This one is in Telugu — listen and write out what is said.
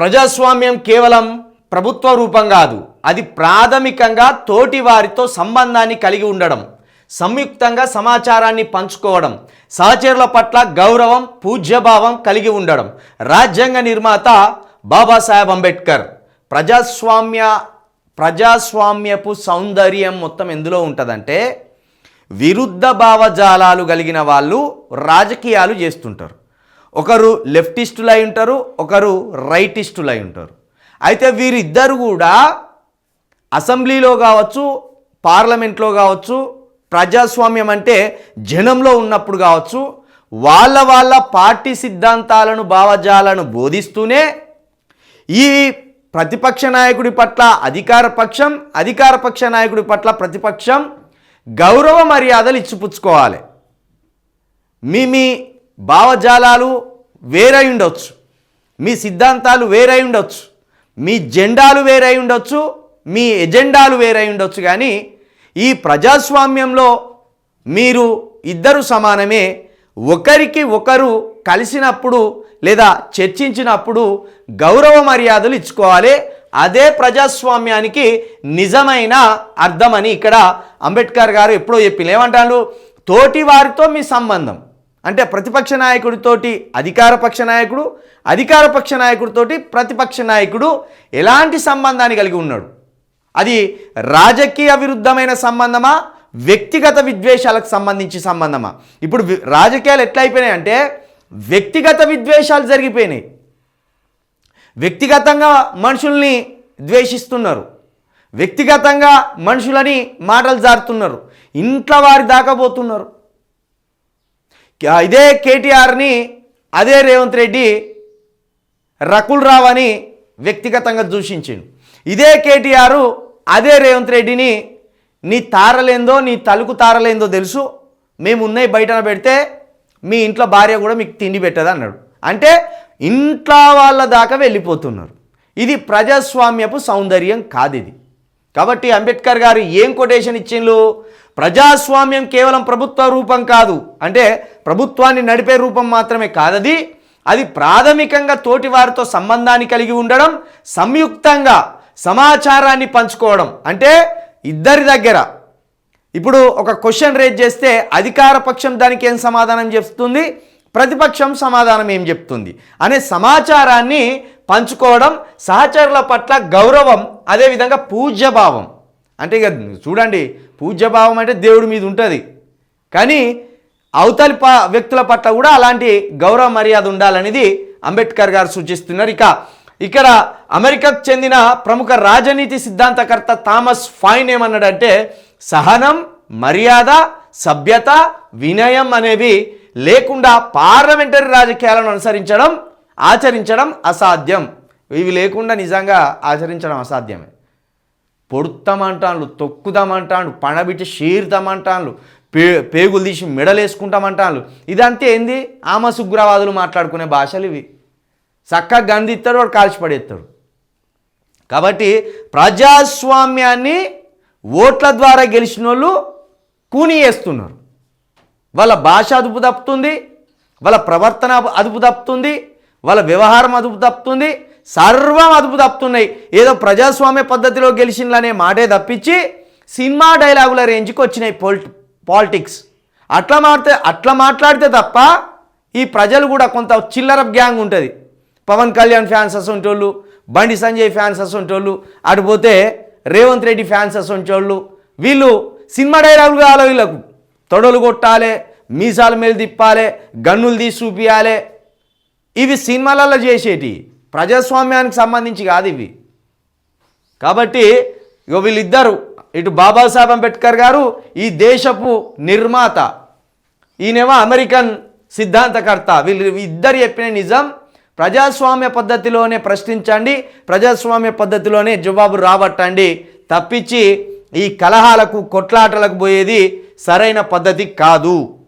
ప్రజాస్వామ్యం కేవలం ప్రభుత్వ రూపం కాదు అది ప్రాథమికంగా తోటి వారితో సంబంధాన్ని కలిగి ఉండడం సంయుక్తంగా సమాచారాన్ని పంచుకోవడం సహచరుల పట్ల గౌరవం పూజ్యభావం కలిగి ఉండడం. రాజ్యాంగ నిర్మాత బాబాసాహెబ్ అంబేద్కర్ ప్రజాస్వామ్య ప్రజాస్వామ్యపు సౌందర్యం మొత్తం ఎందులో ఉంటుందంటే విరుద్ధ భావజాలాలు కలిగిన వాళ్ళు రాజకీయాలు చేస్తుంటారు. ఒకరు లెఫ్టిస్టులు అయి ఉంటారు ఒకరు రైటిస్టులు అయి ఉంటారు. అయితే వీరిద్దరు కూడా అసెంబ్లీలో కావచ్చు పార్లమెంట్లో కావచ్చు ప్రజాస్వామ్యం అంటే జనంలో ఉన్నప్పుడు కావచ్చు వాళ్ళ వాళ్ళ పార్టీ సిద్ధాంతాలను భావజాలను బోధిస్తూనే ఈ ప్రతిపక్ష నాయకుడి పట్ల అధికార పక్షం అధికార పక్ష నాయకుడి పట్ల ప్రతిపక్షం గౌరవ మర్యాదలు ఇచ్చిపుచ్చుకోవాలి. మీ మీ భావజాలాలు వేరై ఉండొచ్చు మీ సిద్ధాంతాలు వేరై ఉండొచ్చు మీ జెండాలు వేరై ఉండొచ్చు మీ ఎజెండాలు వేరై ఉండొచ్చు కానీ ఈ ప్రజాస్వామ్యంలో మీరు ఇద్దరు సమానమే. ఒకరికి ఒకరు కలిసినప్పుడు లేదా చర్చించినప్పుడు గౌరవ మర్యాదలు ఇచ్చుకోవాలి. అదే ప్రజాస్వామ్యానికి నిజమైన అర్థమని ఇక్కడ అంబేద్కర్ గారు ఎప్పుడో చెప్పింది ఏమంటారు తోటి వారితో మీ సంబంధం. అంటే ప్రతిపక్ష నాయకుడితోటి అధికార పక్ష నాయకుడు అధికార పక్ష నాయకుడితోటి ప్రతిపక్ష నాయకుడు ఎలాంటి సంబంధాన్ని కలిగి ఉన్నాడు? అది రాజకీయ విరుద్ధమైన సంబంధమా? వ్యక్తిగత విద్వేషాలకు సంబంధించి సంబంధమా? ఇప్పుడు రాజకీయాలు ఎట్లా అయిపోయినాయి అంటే వ్యక్తిగత విద్వేషాలు జరిగిపోయినాయి. వ్యక్తిగతంగా మనుషుల్ని ద్వేషిస్తున్నారు. వ్యక్తిగతంగా మనుషులని మాటలు జారుతున్నారు. ఇంట్లో వారి దాకా పోతున్నారు. ఇదే కేటీఆర్ని అదే రేవంత్ రెడ్డి రకుల్ రావ్ అని వ్యక్తిగతంగా దూషించిండు. ఇదే కేటీఆర్ అదే రేవంత్ రెడ్డిని నీ తారలేందో నీ తలుకు తారలేందో తెలుసు. మేము ఉన్నాయి బయటన పెడితే మీ ఇంట్లో భార్య కూడా మీకు తిండి పెట్టదు అన్నాడు. అంటే ఇంట్లో వాళ్ళ దాకా వెళ్ళిపోతున్నారు. ఇది ప్రజాస్వామ్యపు సౌందర్యం కాదు ఇది. కాబట్టి అంబేద్కర్ గారు ఏం కొటేషన్ ఇచ్చిండ్రు? ప్రజాస్వామ్యం కేవలం ప్రభుత్వ రూపం కాదు. అంటే ప్రభుత్వాన్ని నడిపే రూపం మాత్రమే కాదది. అది ప్రాథమికంగా తోటి వారితో సంబంధాన్ని కలిగి ఉండడం సంయుక్తంగా సమాచారాన్ని పంచుకోవడం. అంటే ఇద్దరి దగ్గర. ఇప్పుడు ఒక క్వశ్చన్ రేజ్ చేస్తే అధికార పక్షం దానికి ఏం సమాధానం చెప్తుంది? ప్రతిపక్షం సమాధానం ఏం చెప్తుంది? అనే సమాచారాన్ని పంచుకోవడం సహచరుల పట్ల గౌరవం అదేవిధంగా పూజ్యభావం. అంటే ఇక చూడండి పూజ్యభావం అంటే దేవుడి మీద ఉంటుంది. కానీ అవతలి ప వ్యక్తుల పట్ల కూడా అలాంటి గౌరవ మర్యాద ఉండాలనేది అంబేద్కర్ గారు సూచిస్తున్నారు. ఇక ఇక్కడ అమెరికాకు చెందిన ప్రముఖ రాజనీతి సిద్ధాంతకర్త థామస్ ఫైన్ ఏమన్నాడంటే సహనం మర్యాద సభ్యత వినయం అనేవి లేకుండా పార్లమెంటరీ రాజకీయాలను అనుసరించడం ఆచరించడం అసాధ్యం. ఇవి లేకుండా నిజంగా ఆచరించడం అసాధ్యమే. పొడుతామంటాను తొక్కుదామంటాను పణబిట్టి షీరుతామంటాను పే పేగులు తీసి మెడలేసుకుంటామంటాను ఇదంతే ఏంది? ఆమ సుగ్రవాదులు మాట్లాడుకునే భాషలు ఇవి. చక్కగా గంధిస్తాడు వాడు కాల్చిపడేస్తాడు కాబట్టి ప్రజాస్వామ్యాన్ని ఓట్ల ద్వారా గెలిచిన వాళ్ళు కూని చేస్తున్నారు వాళ్ళ భాష అదుపు తప్పుతుంది వాళ్ళ ప్రవర్తన అదుపు తప్పుతుంది వాళ్ళ వ్యవహారం అదుపు తప్పుతుంది సర్వం అదుపు తప్పుతున్నాయి. ఏదో ప్రజాస్వామ్య పద్ధతిలో గెలిచిందనే మాటే తప్పించి సినిమా డైలాగుల రేంజ్కి వచ్చినాయి పొలిటి పాలిటిక్స్. అట్లా మాడితే అట్లా మాట్లాడితే తప్ప ఈ ప్రజలు కూడా కొంత చిల్లర గ్యాంగ్ ఉంటుంది. పవన్ కళ్యాణ్ ఫ్యాన్స్ అసొంటోళ్ళు బండి సంజయ్ ఫ్యాన్స్ అసొంటోళ్ళు అటు పోతే రేవంత్ రెడ్డి ఫ్యాన్స్ అసొంటోళ్ళు. వీళ్ళు సినిమా డైలాగులు కావాలి వీళ్ళకు. తొడలు కొట్టాలే మీసాల మీద తిప్పాలే గన్నులు తీసి చూపియాలి. ఇవి సినిమాలలో చేసేటి ప్రజాస్వామ్యానికి సంబంధించి కాదు ఇవి. కాబట్టి ఇక వీళ్ళిద్దరు ఇటు బాబాసాహెబ్ అంబేద్కర్ గారు ఈ దేశపు నిర్మాత ఈయనేమో అమెరికన్ సిద్ధాంతకర్త వీళ్ళు ఇద్దరు చెప్పిన నిజం ప్రజాస్వామ్య పద్ధతిలోనే ప్రశ్నించండి ప్రజాస్వామ్య పద్ధతిలోనే జవాబు రాబట్టండి. తప్పించి ఈ కలహాలకు కొట్లాటలకు పోయేది సరైన పద్ధతి కాదు.